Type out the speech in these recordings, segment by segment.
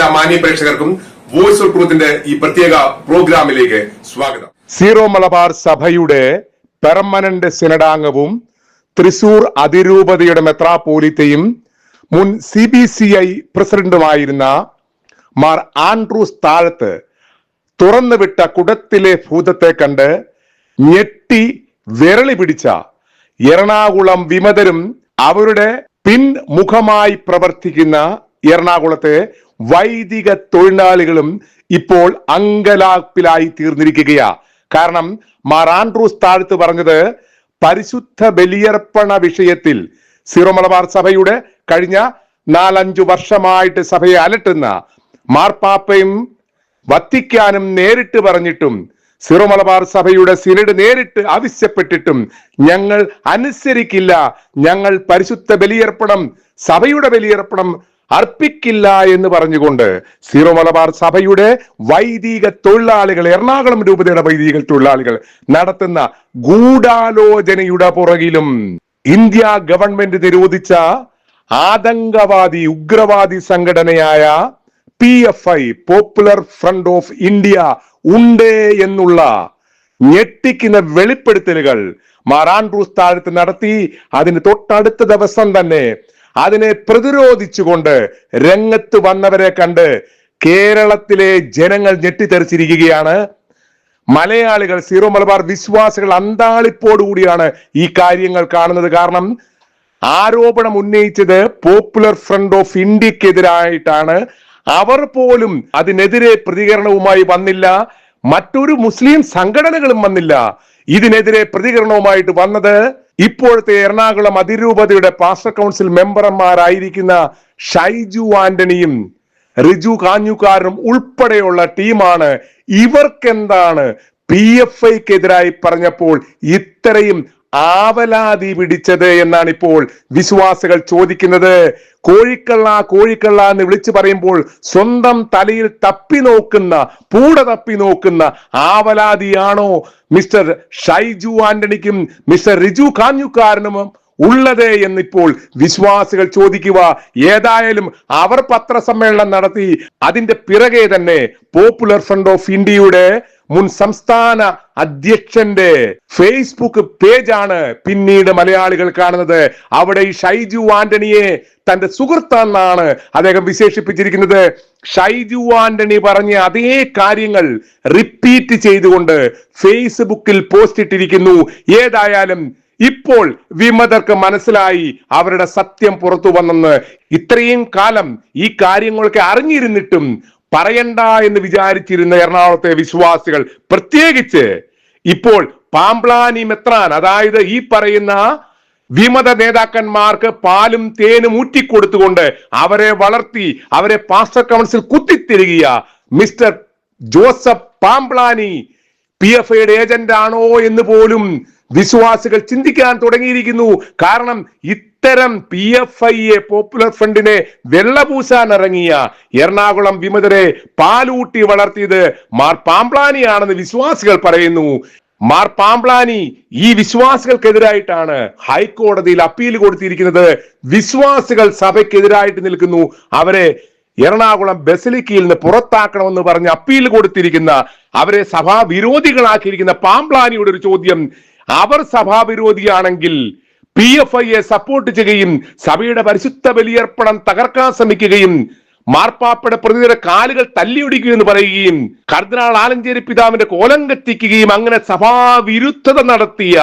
എല്ലാ മാന്യ പ്രേക്ഷകർക്കും വോയിസ് ഓഫ് ട്രൂത്തിന്റെ ഈ പ്രത്യേക പ്രോഗ്രാമിലേക്ക് സ്വാഗതം. സീറോ മലബാർ സഭയുടെ പെർമനന്റ് സിനഡാംഗവും തൃശൂർ അതിരൂപതയുടെ മെത്രാപോലിത്തയും മുൻ സി ബി സി ഐ പ്രസിഡന്റുമായിരുന്ന മാർ ആൻഡ്രൂസ് താഴത്ത് തുറന്നുവിട്ട കുടത്തിലെ ഭൂതത്തെ കണ്ട് ഞെട്ടി വിരളി പിടിച്ച എറണാകുളം വിമതരും അവരുടെ പിൻമുഖമായി പ്രവർത്തിക്കുന്ന എറണാകുളത്തെ വൈദിക തൊഴിലാളികളും ഇപ്പോൾ അങ്കലാപ്പിലായി തീർന്നിരിക്കുകയാ. കാരണം മാർ ആൻഡ്രൂസ് താഴ്ത്ത് പറഞ്ഞത് പരിശുദ്ധ ബലിയർപ്പണ വിഷയത്തിൽ സിറോ മലബാർ സഭയുടെ കഴിഞ്ഞ നാലഞ്ചു വർഷമായിട്ട് സഭയെ അലട്ടുന്ന മാർപ്പാപ്പയും വത്തിക്കാനും നേരിട്ട് പറഞ്ഞിട്ടും സിറോ മലബാർ സഭയുടെ സിനഡ് നേരിട്ട് ആവശ്യപ്പെട്ടിട്ടും ഞങ്ങൾ അനുസരിക്കില്ല. ഞങ്ങൾ പരിശുദ്ധ ബലിയർപ്പണം സഭയുടെ ബലിയർപ്പണം അർപ്പിക്കില്ല എന്ന് പറഞ്ഞുകൊണ്ട് സീറോ മലബാർ സഭയുടെ വൈദിക തൊഴിലാളികൾ എറണാകുളം രൂപതയുടെ വൈദിക തൊഴിലാളികൾ നടത്തുന്ന ഗൂഢാലോചനയുടെ പുറകിലും ഇന്ത്യ ഗവൺമെന്റ് നിരോധിച്ച ആതങ്കവാദി ഉഗ്രവാദി സംഘടനയായ P F I Popular Front of India ഉണ്ട് എന്നുള്ള ഞെട്ടിക്കുന്ന വെളിപ്പെടുത്തലുകൾ മാറാൻഡ്രൂസ് താഴത്ത് നടത്തി. അതിന് തൊട്ടടുത്ത ദിവസം തന്നെ അതിനെ പ്രതിരോധിച്ചുകൊണ്ട് രംഗത്ത് വന്നവരെ കണ്ട് കേരളത്തിലെ ജനങ്ങൾ ഞെട്ടിത്തെറിച്ചിരിക്കുകയാണ്. മലയാളികൾ സീറോ മലബാർ വിശ്വാസികൾ അന്താളിപ്പോടുകൂടിയാണ് ഈ കാര്യങ്ങൾ കാണുന്നത്. കാരണം ആരോപണം ഉന്നയിച്ചത് പോപ്പുലർ ഫ്രണ്ട് ഓഫ് ഇന്ത്യക്കെതിരായിട്ടാണ്. അവർ പോലും അതിനെതിരെ പ്രതികരണവുമായി വന്നില്ല. മറ്റൊരു മുസ്ലിം സംഘടനകളും വന്നില്ല. ഇതിനെതിരെ പ്രതികരണവുമായിട്ട് വന്നത് ഇപ്പോഴത്തെ എറണാകുളം അതിരൂപതയുടെ പാസ്റ്റർ കൗൺസിൽ മെമ്പർമാരായിരിക്കുന്ന ഷൈജു ആന്റണിയും റിജു കാഞ്ഞുകാരനും ഉൾപ്പെടെയുള്ള ടീമാണ്. ഇവർക്കെന്താണ് പി എഫ് ഐക്കെതിരായി പറഞ്ഞപ്പോൾ ഇത്രയും ആവലാതി പിടിച്ചത് എന്നാണ് ഇപ്പോൾ വിശ്വാസികൾ ചോദിക്കുന്നത്. കോഴിക്കള്ള കോഴിക്കള്ള എന്ന് വിളിച്ചു പറയുമ്പോൾ സ്വന്തം തലയിൽ തപ്പി നോക്കുന്ന പൂട തപ്പി നോക്കുന്ന ആവലാതിയാണോ മിസ്റ്റർ ഷൈജു ആന്റണിക്കും മിസ്റ്റർ റിജു കാഞ്ഞുക്കാരനും ഉള്ളത് എന്നിപ്പോൾ വിശ്വാസികൾ ചോദിക്കുക. ഏതായാലും അവർ പത്രസമ്മേളനം നടത്തി. അതിന്റെ പിറകെ തന്നെ പോപ്പുലർ ഫ്രണ്ട് ഓഫ് ഇന്ത്യയുടെ മുൻ സംസ്ഥാന അധ്യക്ഷന്റെ ഫേസ്ബുക്ക് പേജാണ് പിന്നീട് മലയാളികൾ കാണുന്നത്. അവിടെ ഈ ഷൈജു ആന്റണിയെ തന്റെ സുഹൃത്താണെന്നാണ് അദ്ദേഹം വിശേഷിപ്പിച്ചിരിക്കുന്നത്. ഷൈജു ആന്റണി പറഞ്ഞ അതേ കാര്യങ്ങൾ റിപ്പീറ്റ് ചെയ്തുകൊണ്ട് ഫേസ്ബുക്കിൽ പോസ്റ്റ് ഇട്ടിരിക്കുന്നു ഏതായാലും ഇപ്പോൾ വിമതർക്ക് മനസ്സിലായി അവരുടെ സത്യം പുറത്തു വന്നെന്ന്. ഇത്രയും കാലം ഈ കാര്യങ്ങളൊക്കെ അറിഞ്ഞിരുന്നിട്ടും പറയണ്ട എന്ന് വിചാരിച്ചിരുന്ന എറണാകുളത്തെ വിശ്വാസികൾ പ്രത്യേകിച്ച് ഇപ്പോൾ പാംപ്ലാനി മെത്രാൻ അതായത് ഈ പറയുന്ന വിമത നേതാക്കന്മാർക്ക് പാലും തേനും ഊറ്റിക്കൊടുത്തുകൊണ്ട് അവരെ വളർത്തി അവരെ pastor council കുത്തിത്തിരികിയ mister Joseph Pamplany P F ഐയുടെ ഏജന്റ് ആണോ എന്ന് പോലും വിശ്വാസികൾ ചിന്തിക്കാൻ തുടങ്ങിയിരിക്കുന്നു. കാരണം ഇത്തരം പി എഫ് ഐയെ പോപ്പുലർ ഫ്രണ്ടിനെ വെള്ളപൂശാൻ ഇറങ്ങിയ എറണാകുളം വിമതരെ പാലൂട്ടി വളർത്തിയത് മാർ പാമ്പ്ലാനിയാണെന്ന് വിശ്വാസികൾ പറയുന്നു. മാർ പാമ്പ്ലാനി ഈ വിശ്വാസികൾക്കെതിരായിട്ടാണ് ഹൈക്കോടതിയിൽ അപ്പീൽ കൊടുത്തിരിക്കുന്നത്. വിശ്വാസികൾ സഭയ്ക്കെതിരായിട്ട് നിൽക്കുന്നു. അവരെ എറണാകുളം ബസലിക്കയിൽ നിന്ന് പുറത്താക്കണമെന്ന് പറഞ്ഞ് അപ്പീൽ കൊടുത്തിരിക്കുന്ന അവരെ സഭാവിരോധികളാക്കിയിരിക്കുന്ന പാംപ്ലാനിയുടെ ഒരു ചോദ്യം. അവർ സഭാവിരോധിയാണെങ്കിൽ പി എഫ് ഐയെ സപ്പോർട്ട് ചെയ്യുകയും സഭയുടെ പരിശുദ്ധ ബലിയർപ്പണം തകർക്കാൻ ശ്രമിക്കുകയും മാർപ്പാപ്പയുടെ പ്രതിയുടെ കാലുകൾ തല്ലിയൊടിക്കുകയെന്ന് പറയുകയും കർദിനാൾ ആലഞ്ചേരി പിതാവിന്റെ കോലം കത്തിക്കുകയും അങ്ങനെ സഭാവിരുദ്ധത നടത്തിയ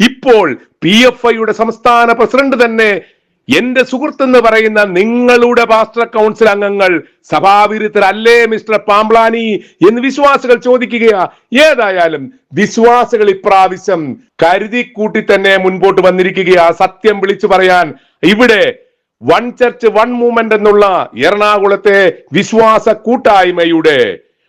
ഇപ്പോൾ പി എഫ് ഐയുടെ സംസ്ഥാന പ്രസിഡന്റ് തന്നെ എന്റെ സുഹൃത്ത് എന്ന് പറയുന്ന നിങ്ങളുടെ പാസ്റ്റർ കൗൺസിൽ അംഗങ്ങൾ സഭാവിരുദ്ധരല്ലേ മിസ്റ്റർ പാംബ്ലാനി എന്ന് വിശ്വാസികൾ ചോദിക്കുകയാ. ഏതായാലും വിശ്വാസികൾ ഇപ്രാവശ്യം കരുതി കൂട്ടി തന്നെ മുൻപോട്ട് വന്നിരിക്കുകയാ. സത്യം വിളിച്ചു പറയാൻ ഇവിടെ വൺ ചർച്ച് വൺ മൂവ്മെന്റ് എന്നുള്ള എറണാകുളത്തെ വിശ്വാസ കൂട്ടായ്മയുടെ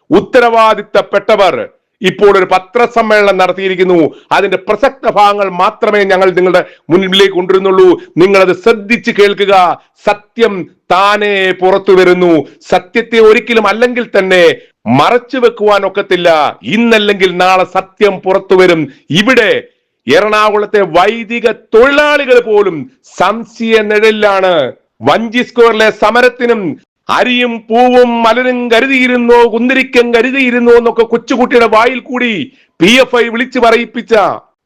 ഉത്തരവാദിത്തപ്പെട്ടവർ ഇപ്പോൾ ഒരു പത്രസമ്മേളനം നടത്തിയിരിക്കുന്നു. അതിന്റെ പ്രസക്ത ഭാഗങ്ങൾ മാത്രമേ ഞങ്ങൾ നിങ്ങളുടെ മുന്നിലേക്ക് കൊണ്ടുവരുന്നുള്ളൂ. അത് ശ്രദ്ധിച്ച് കേൾക്കുക. സത്യം താനേ പുറത്തു വരുന്നു. സത്യത്തെ ഒരിക്കലും അല്ലെങ്കിൽ തന്നെ മറച്ചു വെക്കുവാൻ ഒക്കത്തില്ല. ഇന്നല്ലെങ്കിൽ നാളെ സത്യം പുറത്തു വരും. ഇവിടെ എറണാകുളത്തെ വൈദിക തൊഴിലാളികൾ പോലും സംശയ നിഴലിലാണ്. വഞ്ചി സ്ക്വയറിലെ സമരത്തിനും അരിയും പൂവും മലരും കരുതിയിരുന്നോ കുന്തിരിക്കം കരുതിയിരുന്നോ എന്നൊക്കെ കൊച്ചുകുട്ടിയുടെ വായിൽ കൂടി പി എഫ് ഐ വിളിച്ചു പറയിപ്പിച്ച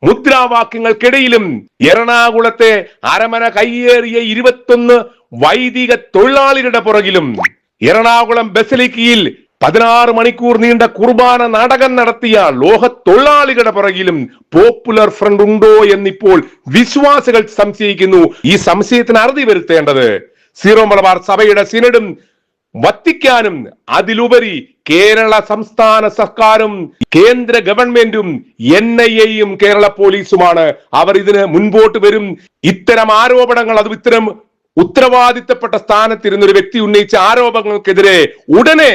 മുദ്രാവാക്യങ്ങൾക്കിടയിലും എറണാകുളത്തെ അരമന കയ്യേറിയ ഇരുപത്തൊന്ന് വൈദിക തൊഴിലാളികളുടെ പുറകിലും എറണാകുളം ബസലിക്കയിൽ പതിനാറ് മണിക്കൂർ നീണ്ട കുർബാന നാടകം നടത്തിയ ലോഹ തൊഴിലാളികളുടെ പുറകിലും പോപ്പുലർ ഫ്രണ്ട് ഉണ്ടോ എന്നിപ്പോൾ വിശ്വാസികൾ സംശയിക്കുന്നു. ഈ സംശയത്തിന് അറുതി വരുത്തേണ്ടത്. സീറോ മലബാർ സഭയുടെ സിനഡും വത്തിക്കാനും അതിലുപരി കേരള സംസ്ഥാന സർക്കാരും കേന്ദ്ര ഗവൺമെന്റും എൻ ഐ എയും കേരള പോലീസുമാണ്. അവർ ഇതിന് മുൻപോട്ട് വരും. ഇത്തരം ആരോപണങ്ങൾ അത് ഇത്തരം ഉത്തരവാദിത്തപ്പെട്ട സ്ഥാനത്തിരുന്ന ഒരു വ്യക്തി ഉന്നയിച്ച ആരോപണങ്ങൾക്കെതിരെ ഉടനെ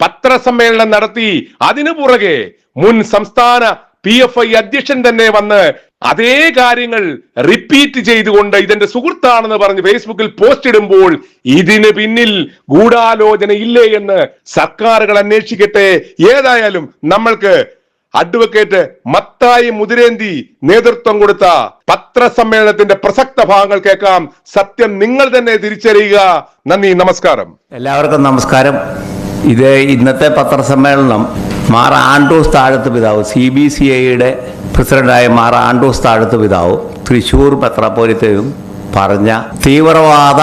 പത്രസമ്മേളനം നടത്തി. അതിനു പുറകെ മുൻ സംസ്ഥാന പി എഫ് ഐ അധ്യക്ഷൻ തന്നെ വന്ന് അതേ കാര്യങ്ങൾ റിപ്പീറ്റ് ചെയ്തുകൊണ്ട് ഇതെന്റെ സുഹൃത്താണെന്ന് പറഞ്ഞ് ഫേസ്ബുക്കിൽ പോസ്റ്റ് ഇടുമ്പോൾ ഇതിന് പിന്നിൽ ഗൂഢാലോചന ഇല്ലേ എന്ന് സർക്കാരുകൾ അന്വേഷിക്കട്ടെ. ഏതായാലും നമ്മൾക്ക് അഡ്വക്കേറ്റ് മത്തായി മുതിരേന്തി നേതൃത്വം കൊടുത്ത പത്രസമ്മേളനത്തിന്റെ പ്രസക്ത ഭാഗങ്ങൾ കേൾക്കാം. സത്യം നിങ്ങൾ തന്നെ തിരിച്ചറിയുക. നന്ദി നമസ്കാരം. എല്ലാവർക്കും നമസ്കാരം. ഇത് ഇന്നത്തെ പത്രസമ്മേളനം മാർ ആൻഡ്രൂസ് താഴത്ത് പിതാവ് സി ബി സി ഐയുടെ പ്രസിഡന്റായ മാർ ആൻഡ്രൂസ് താഴത്ത് പിതാവ് തൃശൂർ മെത്രാപ്പോലിത്തയും പറഞ്ഞ തീവ്രവാദ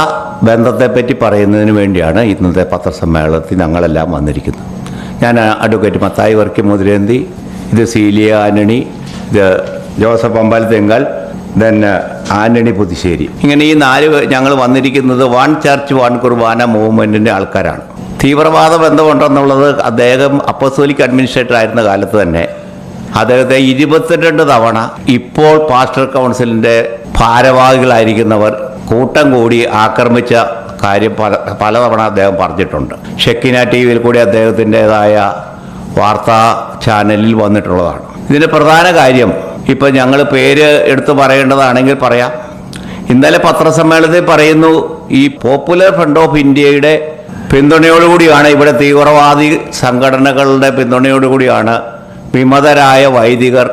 ബന്ധത്തെപ്പറ്റി പറയുന്നതിന് വേണ്ടിയാണ് ഇന്നത്തെ പത്രസമ്മേളനത്തിൽ ഞങ്ങളെല്ലാം വന്നിരിക്കുന്നത്. ഞാൻ അഡ്വക്കേറ്റ് മത്തായി വർക്കി മുതിരേന്തി ഇത് സീലിയ ആന്റണി ഇത് Joseph Ambalathingal then Antony Puthussery. ഇങ്ങനെ ഈ നാല് ഞങ്ങൾ വന്നിരിക്കുന്നത് വൺ ചർച്ച് വൺ കുർബാന മൂവ്മെന്റിന്റെ ആൾക്കാരാണ്. തീവ്രവാദ ബന്ധമുണ്ടെന്നുള്ളത് അദ്ദേഹം അപ്പസോലിക് അഡ്മിനിസ്ട്രേറ്റർ ആയിരുന്ന കാലത്ത് തന്നെ അദ്ദേഹത്തെ ഇരുപത്തിരണ്ട് തവണ ഇപ്പോൾ പാസ്റ്റർ കൗൺസിലിന്റെ ഭാരവാഹികളായിരിക്കുന്നവർ കൂട്ടം കൂടി ആക്രമിച്ച കാര്യം പല പലതവണ അദ്ദേഹം പറഞ്ഞിട്ടുണ്ട്. ഷെക്കിന ടി വിയിൽ കൂടി അദ്ദേഹത്തിന്റെതായ വാർത്താ ചാനലിൽ വന്നിട്ടുള്ളതാണ്. ഇതിന്റെ പ്രധാന കാര്യം ഇപ്പം ഞങ്ങൾ പേര് എടുത്തു പറയേണ്ടതാണെങ്കിൽ പറയാം. ഇന്നലെ പത്രസമ്മേളനത്തിൽ പറയുന്നു ഈ പോപ്പുലർ ഫ്രണ്ട് ഓഫ് ഇന്ത്യയുടെ പിന്തുണയോടുകൂടിയാണ് ഇവിടെ തീവ്രവാദി സംഘടനകളുടെ പിന്തുണയോടുകൂടിയാണ് വിമതരായ വൈദികർ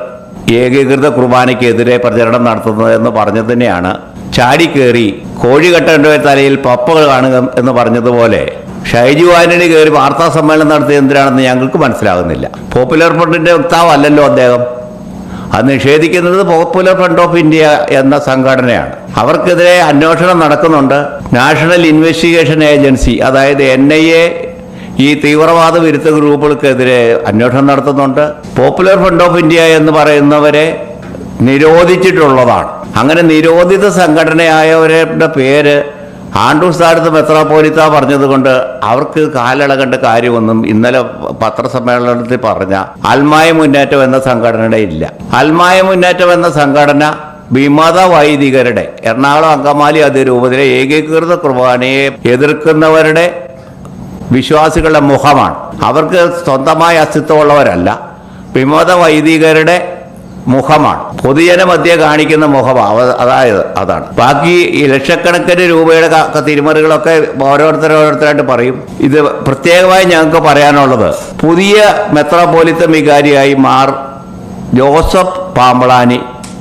ഏകീകൃത കുർബാനയ്ക്കെതിരെ പ്രചരണം നടത്തുന്നത് എന്ന് പറഞ്ഞത് തന്നെയാണ്. ചാടിക്കേറി കോഴി കെട്ടേണ്ട തലയിൽ പപ്പകൾ കാണുക എന്ന് പറഞ്ഞതുപോലെ ഷൈജു ആന്റണി കയറി വാർത്താ സമ്മേളനം നടത്തിയത് എന്തിനാണെന്ന് ഞങ്ങൾക്ക് മനസ്സിലാകുന്നില്ല. പോപ്പുലർ ഫ്രണ്ടിന്റെ വക്താവല്ലല്ലോ അദ്ദേഹം. അത് നിഷേധിക്കുന്നത് പോപ്പുലർ ഫ്രണ്ട് ഓഫ് ഇന്ത്യ എന്ന സംഘടനയാണ്. അവർക്കെതിരെ അന്വേഷണം നടക്കുന്നുണ്ട്. നാഷണൽ ഇൻവെസ്റ്റിഗേഷൻ ഏജൻസി അതായത് എൻ ഐ എ ഈ തീവ്രവാദ വിരുദ്ധ ഗ്രൂപ്പുകൾക്കെതിരെ അന്വേഷണം നടത്തുന്നുണ്ട്. പോപ്പുലർ ഫ്രണ്ട് ഓഫ് ഇന്ത്യ എന്ന് പറയുന്നവരെ നിരോധിച്ചിട്ടുള്ളതാണ്. അങ്ങനെ നിരോധിത സംഘടനയായവരുടെ പേര് ആണ്ടൂസ്ഥാനത്ത് മെത്രാപ്പോലിത്ത പറഞ്ഞതുകൊണ്ട് അവർക്ക് കാലിളകേണ്ട കാര്യമൊന്നും ഇന്നലെ പത്രസമ്മേളനത്തിൽ പറഞ്ഞ അൽമായ മുന്നേറ്റം എന്ന സംഘടനയുടെ ഇല്ല. അൽമായ മുന്നേറ്റം എന്ന സംഘടന വിമത വൈദികരുടെ എറണാകുളം അങ്കമാലി അതിരൂപതയിലെ ഏകീകൃത കുർബാനയെ എതിർക്കുന്നവരുടെ വിശ്വാസികളുടെ മുഖമാണ്. അവർക്ക് സ്വന്തമായ അസ്തിത്വമുള്ളവരല്ല വിമത വൈദികരുടെ മുഖമാണ്. പൊതുജന മധ്യ കാണിക്കുന്ന മുഖമാണ് അതായത് അതാണ്. ബാക്കി ഈ ലക്ഷക്കണക്കിന് രൂപയുടെ തിരുമറികളൊക്കെ ഓരോരുത്തർ ഓരോരുത്തരായിട്ട് പറയും. ഇത് പ്രത്യേകമായി ഞങ്ങൾക്ക് പറയാനുള്ളത് പുതിയ മെത്രാപോലിത്ത വികാരിയായി മാർ ജോസഫ് പാമ്പളാനി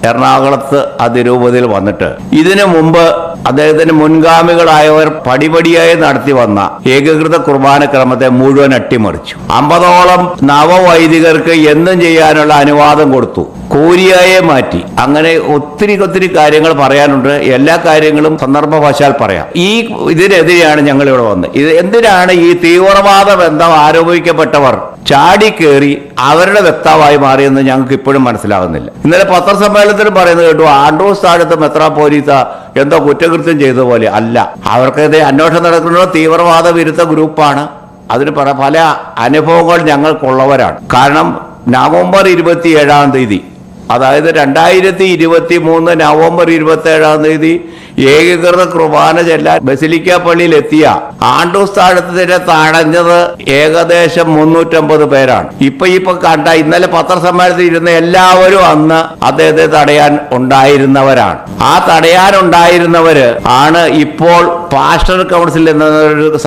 എറണാകുളത്ത് അതിരൂപതയിൽ വന്നിട്ട്. ഇതിനു മുമ്പ് അദ്ദേഹത്തിന് മുൻഗാമികളായവർ പടിപടിയായി നടത്തി വന്ന ഏകീകൃത കുർബാന ക്രമത്തെ മുഴുവൻ അട്ടിമറിച്ചു. അമ്പതോളം നവവൈദികർക്ക് എന്നും ചെയ്യാനുള്ള അനുവാദം കൊടുത്തു. കൂലിയായെ മാറ്റി. അങ്ങനെ ഒത്തിരി ഒത്തിരി കാര്യങ്ങൾ പറയാനുണ്ട്. എല്ലാ കാര്യങ്ങളും സന്ദർഭവശാൽ പറയാം. ഈ ഇതിനെതിരെയാണ് ഞങ്ങൾ ഇവിടെ വന്നത്. ഇത് എന്തിനാണ് ഈ തീവ്രവാദ ബന്ധം ആരോപിക്കപ്പെട്ടവർ ചാടി ചാടിക്കേറി അവരുടെ വ്യക്താവായി മാറിയെന്ന് ഞങ്ങൾക്ക് ഇപ്പോഴും മനസ്സിലാകുന്നില്ല ഇന്നലെ പത്രസമ്മേളനത്തിൽ പറയുന്നത് കേട്ടു ആൻഡ്രൂസ് താഴത്ത് മെത്രാപ്പോലീത്ത എന്തോ കുറ്റകൃത്യം ചെയ്ത പോലെ അല്ല. അവർക്കെതിരെ അന്വേഷണം നടക്കുന്ന തീവ്രവാദ വിരുദ്ധ ഗ്രൂപ്പാണ്. അതിന് പല അനുഭവങ്ങൾ ഞങ്ങൾക്കുള്ളവരാണ്. കാരണം നവംബർ ഇരുപത്തി ഏഴാം തീയതി അതായത് രണ്ടായിരത്തി ഇരുപത്തി മൂന്ന് നവംബർ ഇരുപത്തി ഏഴാം തീയതി ഏകീകൃത കുർബാന ചെല്ലാൻ ബസിലിക്ക പള്ളിയിൽ എത്തിയ ആണ്ടൂസ് താഴത്തിന്റെ തടഞ്ഞത് ഏകദേശം മുന്നൂറ്റമ്പത് പേരാണ്. ഇപ്പൊ ഇപ്പൊ കണ്ട ഇന്നലെ പത്രസമ്മേളനത്തിൽ ഇരുന്ന എല്ലാവരും അന്ന് അദ്ദേഹത്തെ തടയാൻ ഉണ്ടായിരുന്നവരാണ്. ആ തടയാൻ ഉണ്ടായിരുന്നവര് ആണ് ഇപ്പോൾ പാസ്റ്റർ കൗൺസിൽ എന്ന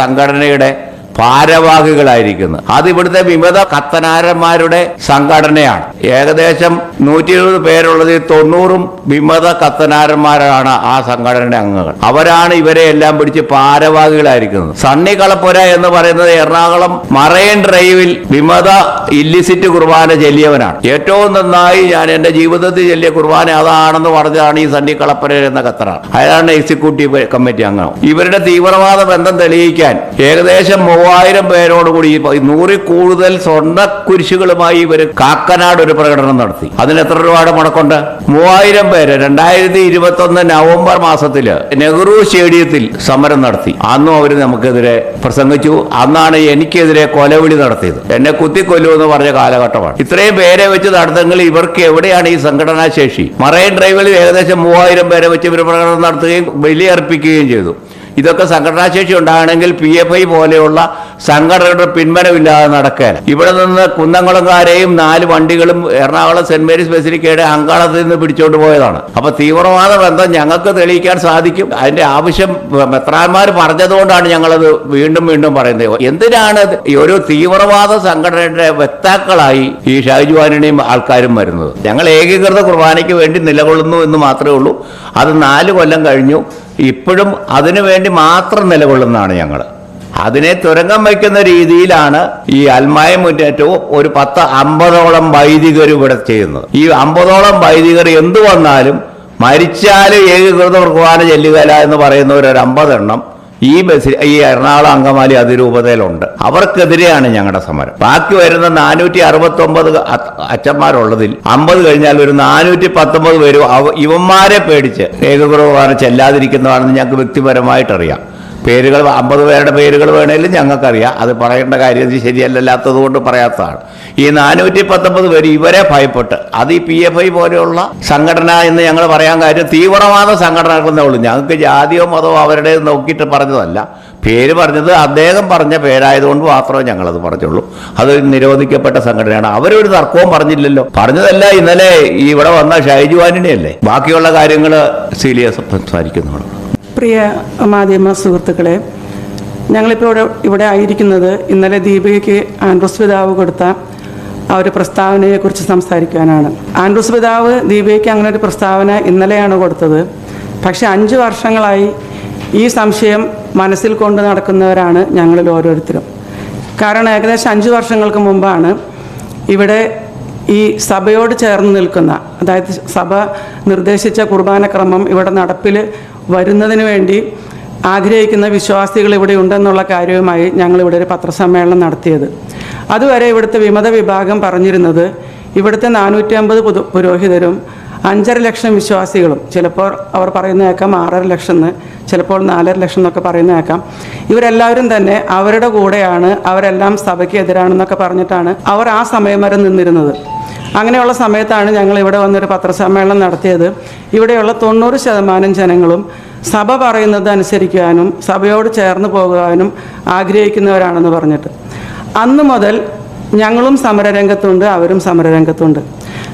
സംഘടനയുടെ ഭാരവാഹികളായിരിക്കുന്നത് അത് ഇവിടുത്തെ വിമത കത്തനാരന്മാരുടെ സംഘടനയാണ്. ഏകദേശം നൂറ്റി എഴുപത് പേരുള്ളതിൽ തൊണ്ണൂറും വിമത കത്തനാരന്മാരാണ് ആ സംഘടന അംഗങ്ങൾ. അവരാണ് ഇവരെ എല്ലാം പിടിച്ച് ഭാരവാഹികളായിരിക്കുന്നത്. സണ്ണി കളപ്പുര എന്ന് പറയുന്നത് എറണാകുളം മറൈൻ ഡ്രൈവിൽ വിമത ഇല്ലിസിറ്റ് കുർബാന ചെല്ലിയവനാണ്. ഏറ്റവും നന്നായി ഞാൻ എന്റെ ജീവിതത്തിൽ ചെല്ലിയ കുർബാന അതാണെന്ന് പറഞ്ഞതാണ് ഈ സണ്ണി കളപ്പുര എന്ന കത്തറ അയാളാണ് എക്സിക്യൂട്ടീവ് കമ്മിറ്റി അംഗം. ഇവരുടെ തീവ്രവാദ ബന്ധം തെളിയിക്കാൻ ഏകദേശം മൂവായിരം പേരോടുകൂടി കൂടി നൂറിൽ കൂടുതൽ സ്വർണ കുരിശുകളുമായി ഇവർ കാക്കനാട് ഒരു പ്രകടനം നടത്തി. അതിന് എത്ര രൂപയുടെ മുടക്കുണ്ട്? മൂവായിരം പേര് രണ്ടായിരത്തി ഇരുപത്തി ഒന്ന് നവംബർ മാസത്തിൽ നെഹ്റു സ്റ്റേഡിയത്തിൽ സമരം നടത്തി. അന്നും അവർ നമുക്കെതിരെ പ്രസംഗിച്ചു. അന്നാണ് എനിക്കെതിരെ കൊലവിളി നടത്തിയത്. എന്നെ കുത്തിക്കൊല്ലു എന്ന് പറഞ്ഞ കാലഘട്ടമാണ്. ഇത്രയും പേരെ വെച്ച് നടത്തെങ്കിൽ ഇവർക്ക് എവിടെയാണ് ഈ സംഘടനാ ശേഷി? മറൈൻ ഡ്രൈവിൽ ഏകദേശം മൂവായിരം പേരെ വെച്ച് ഇവർ പ്രകടനം നടത്തുകയും ബലിയർപ്പിക്കുകയും ചെയ്തു. ഇതൊക്കെ സംഘടനാശേഷി ഉണ്ടാകണമെങ്കിൽ പി എഫ് ഐ പോലെയുള്ള സംഘടനകളുടെ പിൻബലമില്ലാതെ നടക്കാൻ ഇവിടെ നിന്ന് കുന്നംകുളംകാരെയും നാല് വണ്ടികളും എറണാകുളം സെന്റ് മേരീസ് ബസിലിക്കയുടെ അങ്കാളത്തിൽ നിന്ന് പിടിച്ചോണ്ട് പോയതാണ്. അപ്പൊ തീവ്രവാദ ബന്ധം ഞങ്ങൾക്ക് തെളിയിക്കാൻ സാധിക്കും. അതിന്റെ ആവശ്യം മെത്രാന്മാർ പറഞ്ഞതുകൊണ്ടാണ് ഞങ്ങളത് വീണ്ടും വീണ്ടും പറയുന്നത്. എന്തിനാണ് ഒരു തീവ്രവാദ സംഘടനയുടെ വക്താക്കളായി ഈ ഷാജുവാനിനെയും ആൾക്കാരും വരുന്നത്? ഞങ്ങൾ ഏകീകൃത കുർബാനയ്ക്ക് വേണ്ടി നിലകൊള്ളുന്നു എന്ന് മാത്രമേ ഉള്ളൂ. അത് നാല് കൊല്ലം കഴിഞ്ഞു. ഇപ്പോഴും അതിനു വേണ്ടി മാത്രം നിലകൊള്ളുന്നതാണ് ഞങ്ങൾ. അതിനെ തുരങ്കം വയ്ക്കുന്ന രീതിയിലാണ് ഈ അൽമായ മുന്നേറ്റവും ഒരു പത്ത് അമ്പതോളം വൈദികർ ഇവിടെ ചെയ്യുന്നത്. ഈ അമ്പതോളം വൈദികർ എന്തു വന്നാലും മരിച്ചാലും ഏകീകൃത കുർബാന ചെല്ലുകയില്ല എന്ന് പറയുന്നവർ ഒരു അമ്പതെണ്ണം ഈ ബസ് ഈ എറണാകുളം അങ്കമാലി അതിരൂപതയിലുണ്ട്. അവർക്കെതിരെയാണ് ഞങ്ങളുടെ സമരം. ബാക്കി വരുന്ന നാനൂറ്റി അറുപത്തി ഒമ്പത് അച്ഛന്മാരുള്ളതിൽ അമ്പത് കഴിഞ്ഞാൽ ഒരു നാനൂറ്റി പത്തൊമ്പത് പേരും ഇവന്മാരെ പേടിച്ച് ഏകഗ്രഹമാണ് ചെല്ലാതിരിക്കുന്നതാണെന്ന് ഞങ്ങൾക്ക് വ്യക്തിപരമായിട്ടറിയാം. പേരുകൾ അമ്പത് പേരുടെ പേരുകൾ വേണേലും ഞങ്ങൾക്കറിയാം. അത് പറയേണ്ട കാര്യം ശരിയല്ലാത്തത് കൊണ്ട് പറയാത്തതാണ്. ഈ നാനൂറ്റി പത്തൊമ്പത് പേര് ഇവരെ ഭയപ്പെട്ട് അത് ഈ പി എഫ് ഐ പോലെയുള്ള സംഘടന എന്ന് ഞങ്ങൾ പറയാൻ കാര്യം തീവ്രവാദ സംഘടനകളെന്നേ ഉള്ളൂ. ഞങ്ങൾക്ക് ജാതിയോ മതമോ അവരുടെ നോക്കിയിട്ട് പറഞ്ഞതല്ല. പേര് പറഞ്ഞത് അദ്ദേഹം പറഞ്ഞ പേരായതുകൊണ്ട് മാത്രമേ ഞങ്ങളത് പറഞ്ഞുള്ളൂ. അത് നിരോധിക്കപ്പെട്ട സംഘടനയാണ്. അവരൊരു തർക്കവും പറഞ്ഞില്ലല്ലോ. പറഞ്ഞതല്ല ഇന്നലെ ഇവിടെ വന്ന ഷൈജുവാനിനെയല്ലേ ബാക്കിയുള്ള കാര്യങ്ങൾ സീലിയസ് സംസാരിക്കുന്നുള്ളൂ പ്രിയ മാധ്യമ സുഹൃത്തുക്കളെ ഞങ്ങളിപ്പോൾ ഇവിടെ ആയിരിക്കുന്നത് ഇന്നലെ ദീപികയ്ക്ക് ആൻഡ്രൂസ് പിതാവ് കൊടുത്ത ആ ഒരു പ്രസ്താവനയെക്കുറിച്ച് സംസാരിക്കാനാണ് ആൻഡ്രൂസ് പിതാവ് ദീപികയ്ക്ക് അങ്ങനെ ഒരു പ്രസ്താവന ഇന്നലെയാണ് കൊടുത്തത്. പക്ഷെ അഞ്ച് വർഷങ്ങളായി ഈ സംശയം മനസ്സിൽ കൊണ്ട് നടക്കുന്നവരാണ് ഞങ്ങളിൽ ഓരോരുത്തരും. കാരണം ഏകദേശം അഞ്ച് വർഷങ്ങൾക്ക് മുമ്പാണ് ഇവിടെ ഈ സഭയോട് ചേർന്ന് നിൽക്കുന്ന അതായത് സഭ നിർദ്ദേശിച്ച കുർബാന ക്രമം ഇവിടെ നടപ്പിൽ വരുന്നതിന് വേണ്ടി ആഗ്രഹിക്കുന്ന വിശ്വാസികൾ ഇവിടെ ഉണ്ടെന്നുള്ള കാര്യവുമായി ഞങ്ങൾ ഇവിടെ ഒരു പത്രസമ്മേളനം നടത്തിയത്. അതുവരെ ഇവിടുത്തെ വിമത വിഭാഗം പറഞ്ഞിരുന്നത് ഇവിടുത്തെ നാനൂറ്റി അമ്പത് പുതു പുരോഹിതരും അഞ്ചര ലക്ഷം വിശ്വാസികളും ചിലപ്പോൾ അവർ പറയുന്നേക്കാം ആറര ലക്ഷം എന്ന് ചിലപ്പോൾ നാലര ലക്ഷം എന്നൊക്കെ പറയുന്നേക്കാം ഇവരെല്ലാവരും തന്നെ അവരുടെ കൂടെയാണ് അവരെല്ലാം സഭയ്ക്ക് എതിരാണെന്നൊക്കെ പറഞ്ഞിട്ടാണ് അവർ ആ സമയം വരെ നിന്നിരുന്നത്. അങ്ങനെയുള്ള സമയത്താണ് ഞങ്ങൾ ഇവിടെ വന്നൊരു പത്രസമ്മേളനം നടത്തിയത്. ഇവിടെയുള്ള തൊണ്ണൂറ് ശതമാനം ജനങ്ങളും സഭ പറയുന്നത് അനുസരിക്കുവാനും സഭയോട് ചേർന്ന് പോകുവാനും ആഗ്രഹിക്കുന്നവരാണെന്ന് പറഞ്ഞിട്ട്. അന്ന് മുതൽ ഞങ്ങളും സമരരംഗത്തുണ്ട് അവരും സമരരംഗത്തുണ്ട്.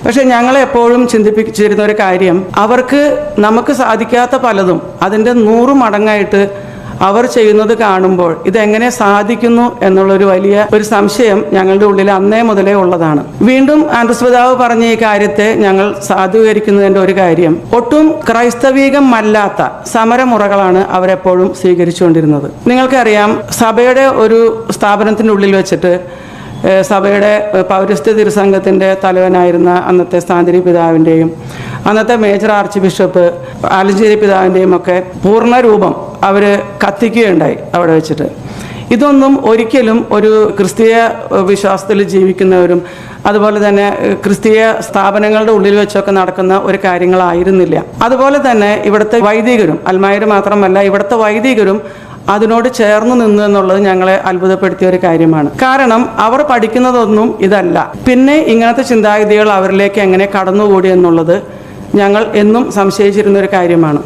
പക്ഷെ ഞങ്ങളെ എപ്പോഴും ചിന്തിപ്പിച്ചിരുന്ന ഒരു കാര്യം അവർക്ക് നമുക്ക് സാധിക്കാത്ത പലതും അതിന്റെ നൂറ് മടങ്ങായിട്ട് അവർ ചെയ്യുന്നത് കാണുമ്പോൾ ഇതെങ്ങനെ സാധിക്കുന്നു എന്നുള്ളൊരു വലിയ ഒരു സംശയം ഞങ്ങളുടെ ഉള്ളിൽ അന്നേ മുതലേ ഉള്ളതാണ്. വീണ്ടും ആൻഡ്രസ് പിതാവ് പറഞ്ഞ ഈ കാര്യത്തെ ഞങ്ങൾ സാധൂകരിക്കുന്നതിന്റെ ഒരു കാര്യം ഒട്ടും ക്രൈസ്തവീകമല്ലാത്ത സമരമുറകളാണ് അവരെപ്പോഴും സ്വീകരിച്ചുകൊണ്ടിരുന്നത്. നിങ്ങൾക്കറിയാം സഭയുടെ ഒരു സ്ഥാപനത്തിന്റെ ഉള്ളിൽ വെച്ചിട്ട് സഭയുടെ പൗരസ്ത്യ തിരുസംഘത്തിന്റെ തലവനായിരുന്ന അന്നത്തെ സ്ഥാന്തിരി പിതാവിന്റെയും അന്നത്തെ മേജർ ആർച്ച് ബിഷപ്പ് ആലഞ്ചേരി പിതാവിന്റെയും ഒക്കെ പൂർണ രൂപം അവർ കത്തിക്കുകയുണ്ടായി അവിടെ വെച്ചിട്ട്. ഇതൊന്നും ഒരിക്കലും ഒരു ക്രിസ്തീയ വിശ്വാസത്തിൽ ജീവിക്കുന്നവരും അതുപോലെ തന്നെ ക്രിസ്തീയ സ്ഥാപനങ്ങളുടെ ഉള്ളിൽ വെച്ചൊക്കെ നടക്കുന്ന ഒരു കാര്യങ്ങളായിരുന്നില്ല. അതുപോലെ തന്നെ ഇവിടുത്തെ വൈദികരും അൽമായർ മാത്രമല്ല ഇവിടുത്തെ വൈദികരും അതിനോട് ചേർന്ന് നിന്നു എന്നുള്ളത് ഞങ്ങളെ അത്ഭുതപ്പെടുത്തിയ ഒരു കാര്യമാണ്. കാരണം അവർ പഠിക്കുന്നതൊന്നും ഇതല്ല. പിന്നെ ഇങ്ങനത്തെ ചിന്താഗതികൾ അവരിലേക്ക് എങ്ങനെ കടന്നുകൂടി എന്നുള്ളത് ഞങ്ങൾ എന്നും സംശയിച്ചിരുന്ന ഒരു കാര്യമാണ്.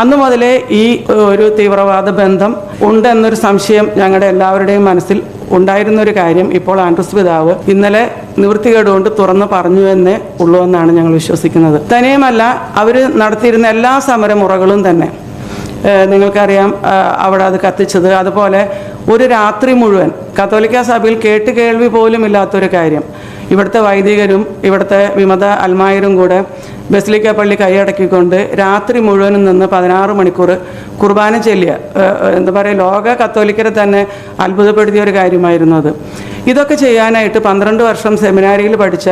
അന്നു മുതലേ ഈ ഒരു തീവ്രവാദ ബന്ധം ഉണ്ടെന്നൊരു സംശയം ഞങ്ങളുടെ എല്ലാവരുടെയും മനസ്സിൽ ഉണ്ടായിരുന്ന ഒരു കാര്യം ഇപ്പോൾ ആൻഡ്രസ് പിതാവ് ഇന്നലെ നിവൃത്തികേടുകൊണ്ട് തുറന്നു പറഞ്ഞു എന്നേ ഉള്ളൂ എന്നാണ് ഞങ്ങൾ വിശ്വസിക്കുന്നത്. തന്നെയുമല്ല അവർ നടത്തിയിരുന്ന എല്ലാ സമരമുറകളും തന്നെ. നിങ്ങൾക്കറിയാം അവിടെ അത് കത്തിച്ചത്. അതുപോലെ ഒരു രാത്രി മുഴുവൻ കത്തോലിക്ക സഭയിൽ കേട്ട് കേൾവി പോലും ഇല്ലാത്തൊരു കാര്യം. ഇവിടുത്തെ വൈദികരും ഇവിടുത്തെ വിമത അൽമായരും കൂടെ ബസിലിക്ക പള്ളി കൈയടക്കിക്കൊണ്ട് രാത്രി മുഴുവനും നിന്ന് പതിനാറ് മണിക്കൂർ കുർബാന ചെല്ലുക ഏഹ് എന്താ പറയുക ലോക കത്തോലിക്കരെ തന്നെ അത്ഭുതപ്പെടുത്തിയ ഒരു കാര്യമായിരുന്നു അത്. ഇതൊക്കെ ചെയ്യാനായിട്ട് പന്ത്രണ്ട് വർഷം സെമിനാരിയിൽ പഠിച്ച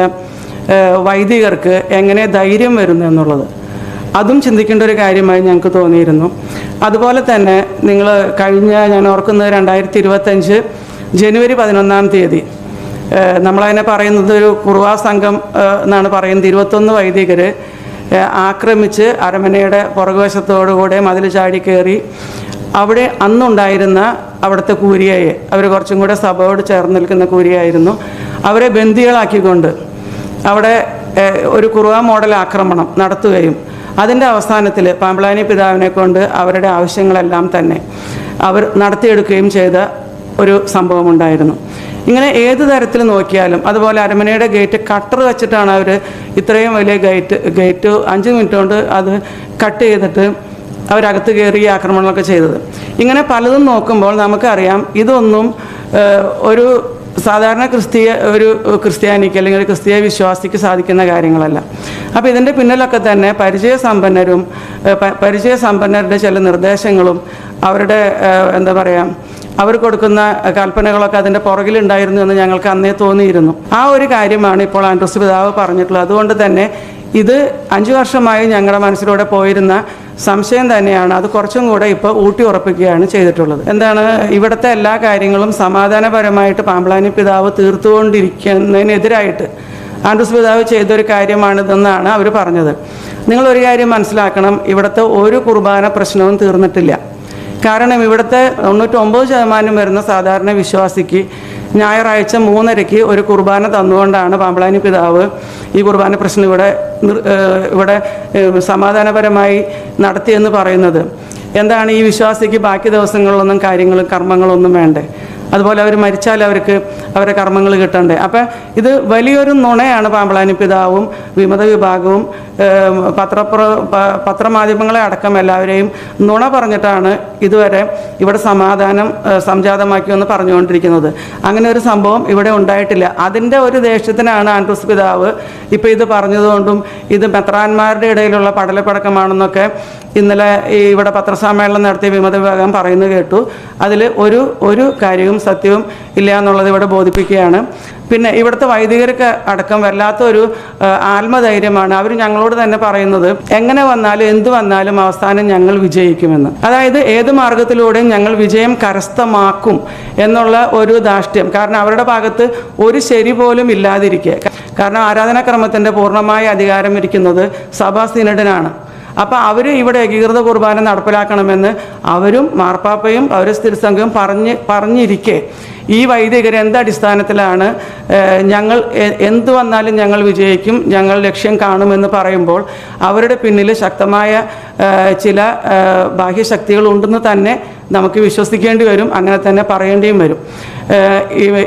വൈദികർക്ക് എങ്ങനെ ധൈര്യം വരുന്നു എന്നുള്ളത്. അതും ചിന്തിക്കേണ്ട ഒരു കാര്യമായി ഞങ്ങൾക്ക് തോന്നിയിരുന്നു. അതുപോലെ തന്നെ നിങ്ങൾ കഴിഞ്ഞ ഞാൻ ഓർക്കുന്നത് രണ്ടായിരത്തി ഇരുപത്തഞ്ച് ജനുവരി പതിനൊന്നാം തീയതി നമ്മളതിനെ പറയുന്നത് ഒരു കുറുവാ സംഘം എന്നാണ് പറയുന്നത്. ഇരുപത്തൊന്ന് വൈദികർ ആക്രമിച്ച് അരമനയുടെ പുറകുവശത്തോടുകൂടെ മതിൽ ചാടി കയറി അവിടെ അന്നുണ്ടായിരുന്ന അവിടുത്തെ കൂരിയയെ അവർ കുറച്ചും കൂടെ സഭയോട് ചേർന്ന് നിൽക്കുന്ന കൂരിയായിരുന്നു. അവരെ ബന്ദികളാക്കിക്കൊണ്ട് അവിടെ ഒരു കുറുവ മോഡൽ ആക്രമണം നടത്തുകയും അതിന്റെ അവസാനത്തിൽ പാമ്പളാനി പിതാവിനെ കൊണ്ട് അവരുടെ ആവശ്യങ്ങളെല്ലാം തന്നെ അവർ നടത്തിയെടുക്കുകയും ചെയ്ത ഒരു സംഭവമുണ്ടായിരുന്നു. ഇങ്ങനെ ഏത് തരത്തിൽ നോക്കിയാലും അതുപോലെ അരമനയുടെ ഗേറ്റ് കട്ടർ വെച്ചിട്ടാണ് അവർ ഇത്രയും വലിയ ഗേറ്റ് ഗേറ്റ് അഞ്ച് മിനിറ്റ് കൊണ്ട് അത് കട്ട് ചെയ്തിട്ട് അവരകത്ത് കയറി ആക്രമണങ്ങളൊക്കെ ചെയ്തത്. ഇങ്ങനെ പലതും നോക്കുമ്പോൾ നമുക്കറിയാം ഇതൊന്നും ഒരു സാധാരണ ക്രിസ്തീയ ഒരു ക്രിസ്ത്യാനിക്ക് അല്ലെങ്കിൽ ഒരു ക്രിസ്തീയ വിശ്വാസിക്ക് സാധിക്കുന്ന കാര്യങ്ങളല്ല. അപ്പോൾ ഇതിന്റെ പിന്നിലൊക്കെ തന്നെ പരിചയസമ്പന്നരും സമ്പന്നരും പരിചയ പരിചയസമ്പന്നരുടെ ചില നിർദ്ദേശങ്ങളും അവരുടെ എന്താ പറയുക അവർ കൊടുക്കുന്ന കൽപ്പനകളൊക്കെ അതിന്റെ പുറകിലുണ്ടായിരുന്നു എന്ന് ഞങ്ങൾക്ക് അന്നേ തോന്നിയിരുന്നു. ആ ഒരു കാര്യമാണ് ഇപ്പോൾ ആൻഡ്രസ് പിതാവ് പറഞ്ഞിട്ടുള്ളത്. അതുകൊണ്ട് തന്നെ ഇത് അഞ്ചു വർഷമായി ഞങ്ങളുടെ മനസ്സിലൂടെ പോയിരുന്ന സംശയം തന്നെയാണ്. അത് കുറച്ചും കൂടെ ഇപ്പോൾ ഊട്ടി ഉറപ്പിക്കുകയാണ് ചെയ്തിട്ടുള്ളത്. എന്താണ്? ഇവിടുത്തെ എല്ലാ കാര്യങ്ങളും സമാധാനപരമായിട്ട് പാമ്പളാനി പിതാവ് തീർത്തുകൊണ്ടിരിക്കുന്നതിനെതിരായിട്ട് ആൻഡ്രസ് പിതാവ് ചെയ്തൊരു കാര്യമാണിതെന്നാണ് അവർ പറഞ്ഞത്. നിങ്ങൾ ഒരു കാര്യം മനസ്സിലാക്കണം. ഇവിടുത്തെ ഒരു കുർബാന പ്രശ്നവും തീർന്നിട്ടില്ല. കാരണം ഇവിടുത്തെ തൊണ്ണൂറ്റൊമ്പത് ശതമാനം വരുന്ന സാധാരണ വിശ്വാസിക്ക് ഞായറാഴ്ച മൂന്നരയ്ക്ക് ഒരു കുർബാന തന്നുകൊണ്ടാണ് പാമ്പളാനി പിതാവ് ഈ കുർബാന പ്രശ്നം ഇവിടെ ഇവിടെ സമാധാനപരമായി നടത്തിയെന്ന് പറയുന്നത്. എന്താണ് ഈ വിശ്വാസിക്ക് ബാക്കി ദിവസങ്ങളിലൊന്നും കാര്യങ്ങളും കർമ്മങ്ങളൊന്നും വേണ്ടേ? അതുപോലെ അവർ മരിച്ചാൽ അവർക്ക് അവരെ കർമ്മങ്ങൾ കിട്ടണ്ടേ. അപ്പം ഇത് വലിയൊരു നുണയാണ് പാമ്പളാനി പിതാവും വിമത വിഭാഗവും പത്രപ്ര പത്രമാധ്യമങ്ങളെ അടക്കം എല്ലാവരെയും നുണ പറഞ്ഞിട്ടാണ് ഇതുവരെ ഇവിടെ സമാധാനം സംജാതമാക്കിയെന്ന് പറഞ്ഞുകൊണ്ടിരിക്കുന്നത്. അങ്ങനെ ഒരു സംഭവം ഇവിടെ ഉണ്ടായിട്ടില്ല. അതിന്റെ ഒരു ദേഷ്യത്തിനാണ് ആൻഡ്രൂസ് പിതാവ് ഇപ്പോൾ ഇത് പറഞ്ഞതുകൊണ്ടും ഇത് മെത്രാന്മാരുടെ ഇടയിലുള്ള പടലപ്പടക്കമാണെന്നൊക്കെ ഇന്നലെ ഇവിടെ പത്രസമ്മേളനം നടത്തിയ വിമത വിഭാഗം പറയുന്നത് കേട്ടു. അതിൽ ഒരു ഒരു കാര്യവും സത്യവും ഇല്ല എന്നുള്ളത് ഇവിടെ ബോധിപ്പിക്കുകയാണ്. പിന്നെ ഇവിടുത്തെ വൈദികർക്ക് അടക്കം വല്ലാത്തൊരു ആത്മധൈര്യമാണ്. അവർ ഞങ്ങളോട് തന്നെ പറയുന്നത് എങ്ങനെ വന്നാലും എന്ത് വന്നാലും അവസാനം ഞങ്ങൾ വിജയിക്കുമെന്ന്. അതായത് ഏത് മാർഗത്തിലൂടെയും ഞങ്ങൾ വിജയം കരസ്ഥമാക്കും എന്നുള്ള ഒരു ധാഷ്ട്യം കാരണം അവരുടെ ഭാഗത്ത് ഒരു ശരി പോലും ഇല്ലാതിരിക്കുക. കാരണം ആരാധനാക്രമത്തിന്റെ പൂർണമായ അധികാരം ഇരിക്കുന്നത് സഭാ സിനഡിനാണ്. അപ്പോൾ അവർ ഇവിടെ ഏകീകൃത കുർബാന നടപ്പിലാക്കണമെന്ന് അവരും മാർപ്പാപ്പയും പൗരസ്ഥിര സംഘവും പറഞ്ഞ് പറഞ്ഞിരിക്കെ. ഈ എന്തടിസ്ഥാനത്തിലാണ് അടിസ്ഥാനത്തിലാണ് ഞങ്ങൾ എന്തു വന്നാലും ഞങ്ങൾ വിജയിക്കും ഞങ്ങൾ ലക്ഷ്യം കാണുമെന്ന് പറയുമ്പോൾ അവരുടെ പിന്നിൽ ശക്തമായ ചില ബാഹ്യശക്തികളുണ്ടെന്ന് തന്നെ നമുക്ക് വിശ്വസിക്കേണ്ടി വരും അങ്ങനെ തന്നെ പറയേണ്ടിയും വരും.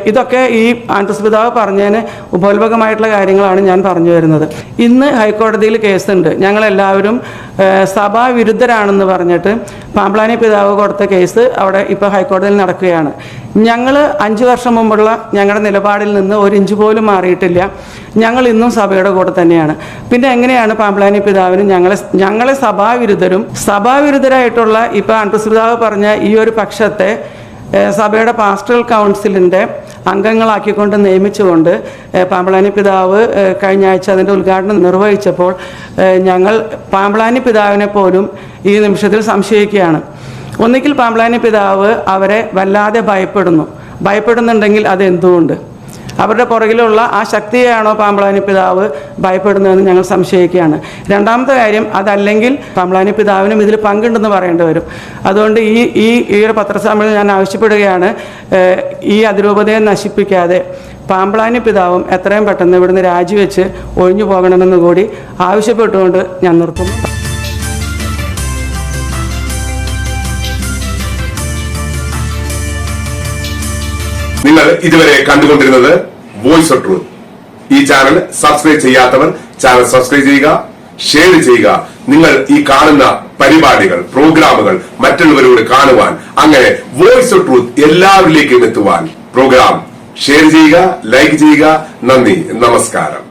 ഇതൊക്കെ ഈ ആൻഡ്രസ് പിതാവ് പറഞ്ഞതിന് ഉപോത്ഭകമായിട്ടുള്ള കാര്യങ്ങളാണ് ഞാൻ പറഞ്ഞു വരുന്നത്. ഇന്ന് ഹൈക്കോടതിയിൽ കേസുണ്ട്. ഞങ്ങളെല്ലാവരും സഭാവിരുദ്ധരാണെന്ന് പറഞ്ഞിട്ട് പാമ്പ്ലാനി പിതാവ് കൊടുത്ത കേസ് അവിടെ ഇപ്പോൾ ഹൈക്കോടതിയിൽ നടക്കുകയാണ്. ഞങ്ങൾ അഞ്ച് വർഷം മുമ്പുള്ള ഞങ്ങളുടെ നിലപാടിൽ നിന്ന് ഒരു ഇഞ്ച് പോലും മാറിയിട്ടില്ല. ഞങ്ങൾ ഇന്നും സഭയുടെ കൂടെ തന്നെയാണ്. പിന്നെ എങ്ങനെയാണ് പാമ്പ്ലാനി പിതാവിന് ഞങ്ങളെ ഞങ്ങളെ സഭാവിരുദ്ധരും സഭാവിരുദ്ധരായിട്ടുള്ള ഇപ്പോൾ ആൻഡ്രസ് പിതാവ് പറഞ്ഞ ഈ ഒരു പക്ഷത്തെ സഭയുടെ പാസ്റ്ററൽ കൗൺസിലിന്റെ അംഗങ്ങളാക്കിക്കൊണ്ട് നിയമിച്ചുകൊണ്ട് പാമ്പളാനി പിതാവ് കഴിഞ്ഞ ആഴ്ച അതിന്റെ ഉദ്ഘാടനം നിർവഹിച്ചപ്പോൾ ഞങ്ങൾ പാമ്പളാനി പിതാവിനെ പോലും ഈ നിമിഷത്തിൽ സംശയിക്കുകയാണ്. ഒന്നിക്കിൽ പാമ്പളാനി പിതാവ് അവരെ വല്ലാതെ ഭയപ്പെടുന്നു. ഭയപ്പെടുന്നുണ്ടെങ്കിൽ അത് എന്തുകൊണ്ട് അവരുടെ പുറകിലുള്ള ആ ശക്തിയെയാണോ പാമ്പളാനി പിതാവ് ഭയപ്പെടുന്നതെന്ന് ഞങ്ങൾ സംശയിക്കുകയാണ്. രണ്ടാമത്തെ കാര്യം അതല്ലെങ്കിൽ പാമ്പളാനി പിതാവിനും ഇതിൽ പങ്കുണ്ടെന്ന് പറയേണ്ടി വരും. അതുകൊണ്ട് ഈ ഈ ഈ പത്രസമ്മേളനം ഞാൻ ആവശ്യപ്പെടുകയാണ്. ഈ അതിരൂപതയെ നശിപ്പിക്കാതെ പാമ്പളാനി പിതാവും എത്രയും പെട്ടെന്ന് ഇവിടുന്ന് രാജിവെച്ച് ഒഴിഞ്ഞു പോകണമെന്ന് കൂടി ആവശ്യപ്പെട്ടുകൊണ്ട് ഞാൻ നിർത്തുന്നു. നിങ്ങൾ ഇതുവരെ കണ്ടുകൊണ്ടിരുന്നത് വോയിസ് ഓഫ് ട്രൂത്ത് ഈ ചാനൽ സബ്സ്ക്രൈബ് ചെയ്യാത്തവർ ചാനൽ സബ്സ്ക്രൈബ് ചെയ്യുക ഷെയർ ചെയ്യുക. നിങ്ങൾ ഈ കാണുന്ന പരിപാടികൾ പ്രോഗ്രാമുകൾ മറ്റുള്ളവരോട് കാണുവാൻ അങ്ങനെ വോയിസ് ഓഫ് ട്രൂത്ത് എല്ലാവരിലേക്കും എത്തുവാൻ പ്രോഗ്രാം ഷെയർ ചെയ്യുക ലൈക്ക് ചെയ്യുക. നന്ദി. നമസ്കാരം.